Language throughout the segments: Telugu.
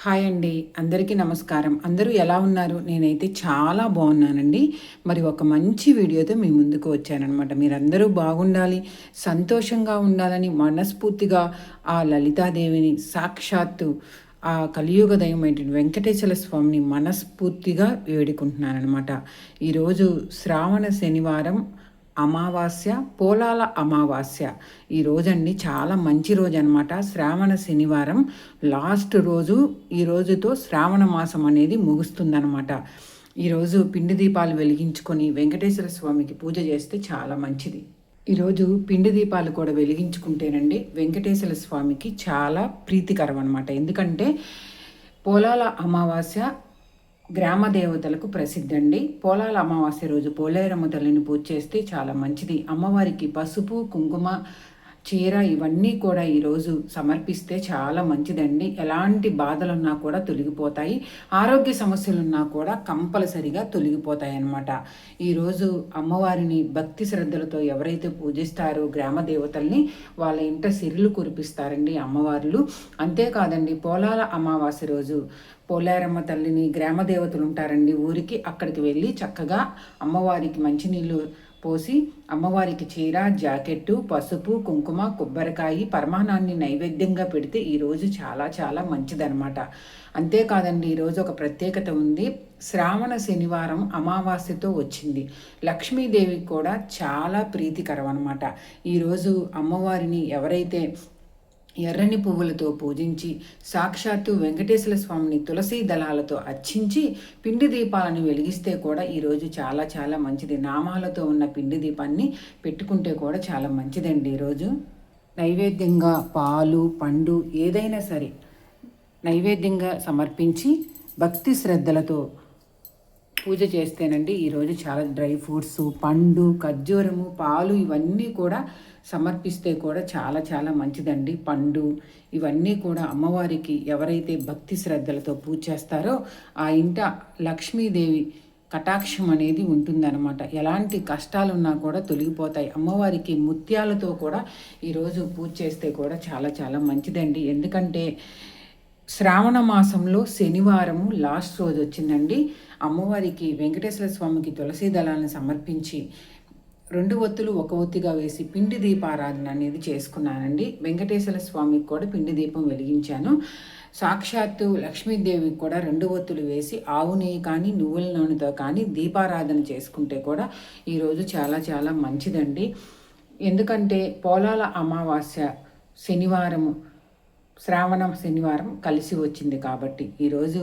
హాయ్ అండి. అందరికీ నమస్కారం. అందరూ ఎలా ఉన్నారు? నేనైతే చాలా బాగున్నానండి. మరి ఒక మంచి వీడియోతో మీ ముందుకు వచ్చానమాట మీరందరూ బాగుండాలి సంతోషంగా ఉండాలని మనస్ఫూర్తిగా ఆ లలితాదేవిని సాక్షాత్తు ఆ కలియుగ దైవమైనటువంటి వెంకటేశ్వర స్వామిని మనస్ఫూర్తిగా వేడుకుంటున్నానమాట ఈరోజు శ్రావణ శనివారం అమావాస్య పోలాల అమావాస్య. ఈ రోజండి చాలా మంచి రోజు అనమాట శ్రావణ శనివారం లాస్ట్ రోజు ఈ రోజుతో శ్రావణ మాసం అనేది ముగుస్తుందనమాట ఈరోజు పిండి దీపాలు వెలిగించుకొని వెంకటేశ్వర స్వామికి పూజ చేస్తే చాలా మంచిది. ఈరోజు పిండి దీపాలు కూడా వెలిగించుకుంటేనండి వెంకటేశ్వర స్వామికి చాలా ప్రీతికరం అనమాట ఎందుకంటే పోలాల అమావాస్య గ్రామ దేవతలకు ప్రసిద్ధండి. అండి పోలాల అమావాస్య రోజు పోలేరమ్మ తల్లిని పూజ చేస్తే చాలా మంచిది. అమ్మవారికి పసుపు కుంకుమ చీర ఇవన్నీ కూడా ఈరోజు సమర్పిస్తే చాలా మంచిదండి. ఎలాంటి బాధలున్నా కూడా తొలగిపోతాయి. ఆరోగ్య సమస్యలున్నా కూడా కంపల్సరిగా తొలగిపోతాయి అన్నమాట ఈరోజు అమ్మవారిని భక్తి శ్రద్ధలతో ఎవరైతే పూజిస్తారో గ్రామ దేవతల్ని వాళ్ళ ఇంట సిరులు కురిపిస్తారండి అమ్మవార్లు. అంతేకాదండి పోలాల అమావాస్య రోజు పోలేరమ్మ తల్లిని గ్రామ దేవతలు ఉంటారండి ఊరికి. అక్కడికి వెళ్ళి చక్కగా అమ్మవారికి మంచినీళ్ళు పోసి అమ్మవారికి చీర జాకెట్టు పసుపు కుంకుమ కొబ్బరికాయ పరమాణాన్ని నైవేద్యంగా పెడితే ఈరోజు చాలా చాలా మంచిదనమాట అంతేకాదండి ఈరోజు ఒక ప్రత్యేకత ఉంది. శ్రావణ శనివారం అమావాస్యతో వచ్చింది. లక్ష్మీదేవికి కూడా చాలా ప్రీతికరం అనమాట ఈరోజు అమ్మవారిని ఎవరైతే ఎర్రని పువ్వులతో పూజించి సాక్షాత్తు వెంకటేశ్వర స్వామిని తులసి దళాలతో అర్చించి పిండి దీపాలను వెలిగిస్తే కూడా ఈరోజు చాలా చాలా మంచిది. నామాలతో ఉన్న పిండి దీపాన్ని పెట్టుకుంటే కూడా చాలా మంచిదండి ఈరోజు నైవేద్యంగా పాలు పండు ఏదైనా సరే నైవేద్యంగా సమర్పించి భక్తి శ్రద్ధలతో పూజ చేస్తేనండి ఈరోజు చాలా డ్రై ఫ్రూట్స్ పండు ఖర్జూరము పాలు ఇవన్నీ కూడా సమర్పిస్తే కూడా చాలా చాలా మంచిదండి. పండు ఇవన్నీ కూడా అమ్మవారికి ఎవరైతే భక్తి శ్రద్ధలతో పూజ చేస్తారో ఆ ఇంట లక్ష్మీదేవి కటాక్షం అనేది ఉంటుందన్నమాట. ఎలాంటి కష్టాలున్నా కూడా తొలగిపోతాయి. అమ్మవారికి ముత్యాలతో కూడా ఈరోజు పూజ చేస్తే కూడా చాలా చాలా మంచిదండి. ఎందుకంటే శ్రావణ మాసంలో శనివారము లాస్ట్ రోజు వచ్చిందండి. అమ్మవారికి వెంకటేశ్వర స్వామికి తులసి దళాలను సమర్పించి రెండు ఒత్తులు ఒక ఒత్తిగా వేసి పిండి దీపారాధన అనేది చేసుకున్నానండి. వెంకటేశ్వర స్వామికి కూడా పిండి దీపం వెలిగించాను. సాక్షాత్తు లక్ష్మీదేవికి కూడా రెండు ఒత్తులు వేసి ఆవు నెయ్యి కానీ నువ్వుల నూనెతో కానీ దీపారాధన చేసుకుంటే కూడా ఈరోజు చాలా చాలా మంచిదండి. ఎందుకంటే పోలాల అమావాస్య శనివారము శ్రావణం శనివారం కలిసి వచ్చింది కాబట్టి ఈరోజు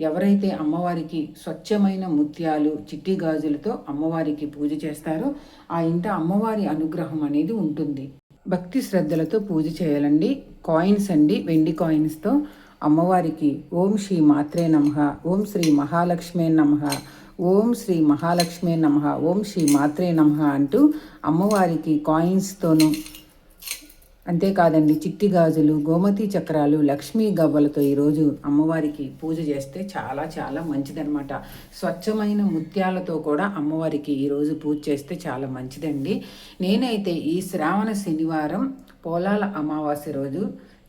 ఎవరైతే అమ్మవారికి స్వచ్ఛమైన ముత్యాలు చిట్టి గాజులతో అమ్మవారికి పూజ చేస్తారో ఆ ఇంట అమ్మవారి అనుగ్రహం అనేది ఉంటుంది. భక్తి శ్రద్ధలతో పూజ చేయాలండి. కాయిన్స్ అండి వెండి కాయిన్స్తో అమ్మవారికి ఓం శ్రీ మాత్రే నమ ఓం శ్రీ మహాలక్ష్మే నమ ఓం శ్రీ మహాలక్ష్మే నమ ఓం శ్రీ మాత్రే నమ అంటూ అమ్మవారికి కాయిన్స్తోనూ అంతేకాదండి చిట్టి గాజులు గోమతి చక్రాలు లక్ష్మీ గవ్వలతో ఈరోజు అమ్మవారికి పూజ చేస్తే చాలా చాలా మంచిదనమాట స్వచ్ఛమైన ముత్యాలతో కూడా అమ్మవారికి ఈరోజు పూజ చేస్తే చాలా మంచిదండి. నేనైతే ఈ శ్రావణ శనివారం పోలాల అమావాస్య రోజు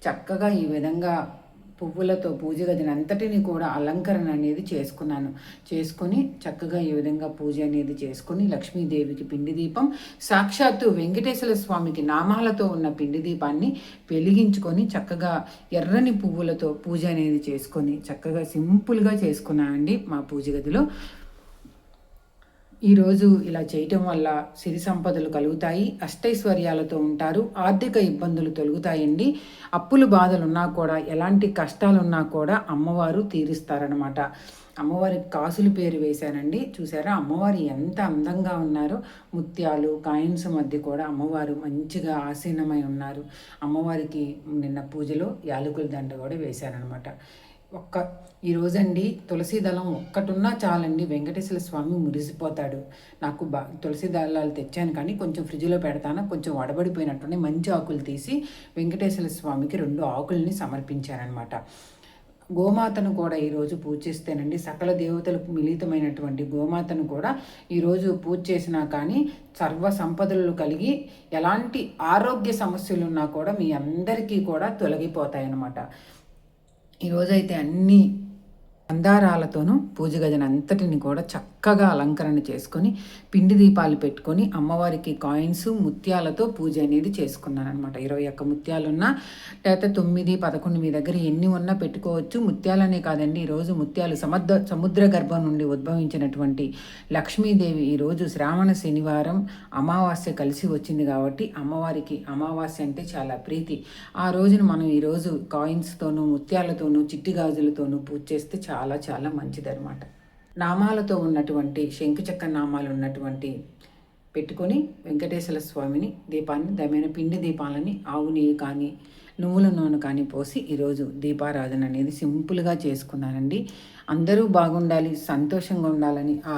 చక్కగా ఈ విధంగా పువ్వులతో పూజ గదిని అంతటిని కూడా అలంకరణ అనేది చేసుకున్నాను. చేసుకొని చక్కగా ఈ విధంగా పూజ అనేది చేసుకొని లక్ష్మీదేవికి పిండి దీపం సాక్షాత్తు వెంకటేశ్వర స్వామికి నామాలతో ఉన్న పిండి దీపాన్ని వెలిగించుకొని చక్కగా ఎర్రని పువ్వులతో పూజ అనేది చేసుకొని చక్కగా సింపుల్గా చేసుకున్నానండి మా పూజ గదిలో. ఈరోజు ఇలా చేయటం వల్ల సిరి సంపదలు కలుగుతాయి అష్టైశ్వర్యాలతో ఉంటారు ఆర్థిక ఇబ్బందులు తొలుగుతాయండి. అప్పులు బాధలు ఉన్నా కూడా ఎలాంటి కష్టాలున్నా కూడా అమ్మవారు తీరుస్తారనమాట అమ్మవారికి కాసులు పేరు వేశానండి. చూసారా? అమ్మవారు ఎంత అందంగా ఉన్నారో. ముత్యాలు కాయిన్స్ మధ్య కూడా అమ్మవారు మంచిగా ఆసీనమై ఉన్నారు. అమ్మవారికి నిన్న పూజలో యాలకుల దండ కూడా వేశారనమాట ఒక్క ఈరోజండి తులసి దళం ఒక్కటున్నా చాలండి. వెంకటేశ్వర స్వామి మురిసిపోతాడు. నాకు బా తులసి దళాలు తెచ్చాను కానీ కొంచెం ఫ్రిడ్జ్లో పెడతాను. కొంచెం వడబడిపోయినట్టునే మంచి ఆకులు తీసి వెంకటేశ్వర స్వామికి రెండు ఆకుల్ని సమర్పించారనమాట గోమాతను కూడా ఈరోజు పూజ చేస్తేనండి సకల దేవతలకు మిళితమైనటువంటి గోమాతను కూడా ఈరోజు పూజ చేసినా కానీ సర్వ సంపదలు కలిగి ఎలాంటి ఆరోగ్య సమస్యలు ఉన్నా కూడా మీ అందరికీ కూడా తొలగిపోతాయన్నమాట. ఈరోజైతే అన్నీ మందారాలతోనూ పూజ గదిని అంతటిని కూడా చక్కగా అలంకరణ చేసుకొని పిండి దీపాలు పెట్టుకొని అమ్మవారికి కాయిన్స్ ముత్యాలతో పూజ అనేది చేసుకున్నాను అనమాట ఇరవై ఒక్క ముత్యాలున్నా లేకపోతే తొమ్మిది పదకొండు మీ దగ్గర ఎన్ని ఉన్నా పెట్టుకోవచ్చు. ముత్యాలనే కాదండి ఈరోజు ముత్యాలు సముద్ర సముద్ర గర్భం నుండి ఉద్భవించినటువంటి లక్ష్మీదేవి. ఈరోజు శ్రావణ శనివారం అమావాస్య కలిసి వచ్చింది కాబట్టి అమ్మవారికి అమావాస్య అంటే చాలా ప్రీతి. ఆ రోజున మనం ఈరోజు కాయిన్స్తోనూ ముత్యాలతోనూ చిట్టి గాజులతోనూ పూజ చేస్తే చాలా చాలా చాలా మంచిదన్నమాట. నామాలతో ఉన్నటువంటి శంకుచక్క నామాలు ఉన్నటువంటి పెట్టుకొని వెంకటేశ్వర స్వామిని దీపాన్ని దమైన పిండి దీపాలని ఆవు నెయ్యి కానీ నువ్వుల నూనె కానీ పోసి ఈరోజు దీపారాధన అనేది సింపుల్గా చేసుకున్నానండి. అందరూ బాగుండాలి సంతోషంగా ఉండాలని ఆ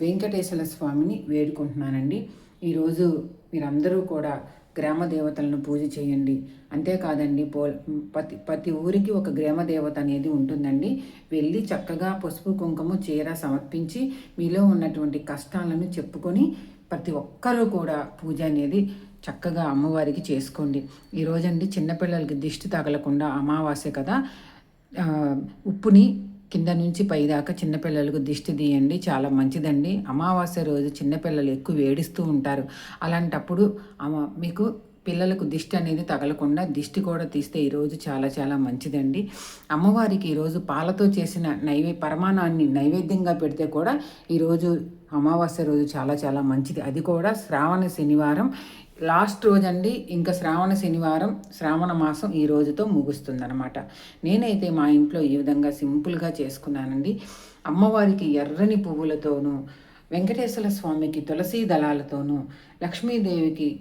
వెంకటేశ్వర స్వామిని వేడుకుంటున్నానండి. ఈరోజు మీరందరూ కూడా గ్రామ దేవతలను పూజ చేయండి. అంతేకాదండి పో ప్రతి ప్రతి ఊరికి ఒక గ్రామ దేవత అనేది ఉంటుందండి. వెళ్ళి చక్కగా పసుపు కుంకుమ చీర సమర్పించి మీలో ఉన్నటువంటి కష్టాలను చెప్పుకొని ప్రతి ఒక్కరూ కూడా పూజ అనేది చక్కగా అమ్మవారికి చేసుకోండి. ఈరోజండి చిన్నపిల్లలకి దిష్టి తగలకుండా అమావాస్య కదా ఉప్పుని కింద నుంచి పైదాకా చిన్నపిల్లలకు దిష్టి తీయండి చాలా మంచిదండి. అమావాస్య రోజు చిన్నపిల్లలు ఎక్కువ ఏడుస్తూ ఉంటారు. అలాంటప్పుడు మీకు పిల్లలకు దిష్టి అనేది తగలకుండా దిష్టి కూడా తీస్తే ఈరోజు చాలా చాలా మంచిదండి. అమ్మవారికి ఈరోజు పాలతో చేసిన నైవే పరమాణాన్ని నైవేద్యంగా పెడితే కూడా ఈరోజు అమావాస్య రోజు చాలా చాలా మంచిది. అది కూడా శ్రావణ శనివారం. లాస్ట్ రోజండి ఇంకా శ్రావణ శనివారం శ్రావణ మాసం ఈ రోజుతో ముగుస్తుందనమాట నేనైతే మా ఇంట్లో ఈ విధంగా సింపుల్గా చేసుకున్నానండి. అమ్మవారికి ఎర్రని పువ్వులతోనూ వెంకటేశ్వర స్వామికి తులసీ దళాలతోనూ లక్ష్మీదేవికి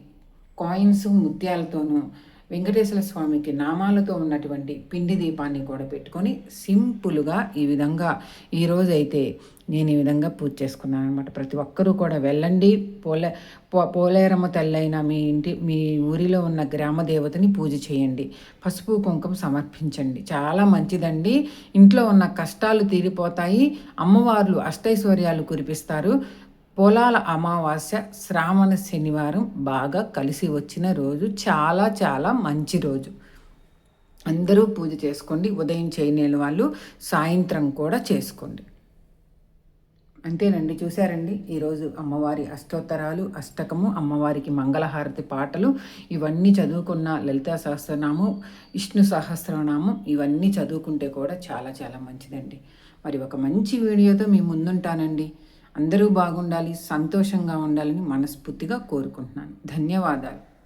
కాయిన్స్ ముత్యాలతోనూ వెంకటేశ్వర స్వామికి నామాలతో ఉన్నటువంటి పిండి దీపాన్ని కూడా పెట్టుకొని సింపుల్గా ఈ విధంగా ఈరోజైతే నేను ఈ విధంగా పూజ చేసుకున్నాను అనమాట ప్రతి ఒక్కరూ కూడా వెళ్ళండి. పోలే పో పోలేరమ్మ తల్లైన మీ ఇంటి మీ ఊరిలో ఉన్న గ్రామ దేవతని పూజ చేయండి. పసుపు కుంకుమ సమర్పించండి. చాలా మంచిదండి. ఇంట్లో ఉన్న కష్టాలు తీరిపోతాయి. అమ్మవార్లు అష్టైశ్వర్యాలు కురిపిస్తారు. పొలాల అమావాస్య శ్రావణ శనివారం బాగా కలిసి వచ్చిన రోజు. చాలా చాలా మంచి రోజు. అందరూ పూజ చేసుకోండి. ఉదయం చేయలేని వాళ్ళు సాయంత్రం కూడా చేసుకోండి. అంతేనండి. చూశారండి? ఈరోజు అమ్మవారి అష్టోత్తరాలు అష్టకము అమ్మవారికి మంగళహారతి పాటలు ఇవన్నీ చదువుకున్న లలితా సహస్రనామం విష్ణు సహస్రనామం ఇవన్నీ చదువుకుంటే కూడా చాలా చాలా మంచిదండి. మరి ఒక మంచి వీడియోతో మీ ముందుంటానండి. అందరూ బాగుండాలి సంతోషంగా ఉండాలని మనస్ఫూర్తిగా కోరుకుంటున్నాను. ధన్యవాదాలు.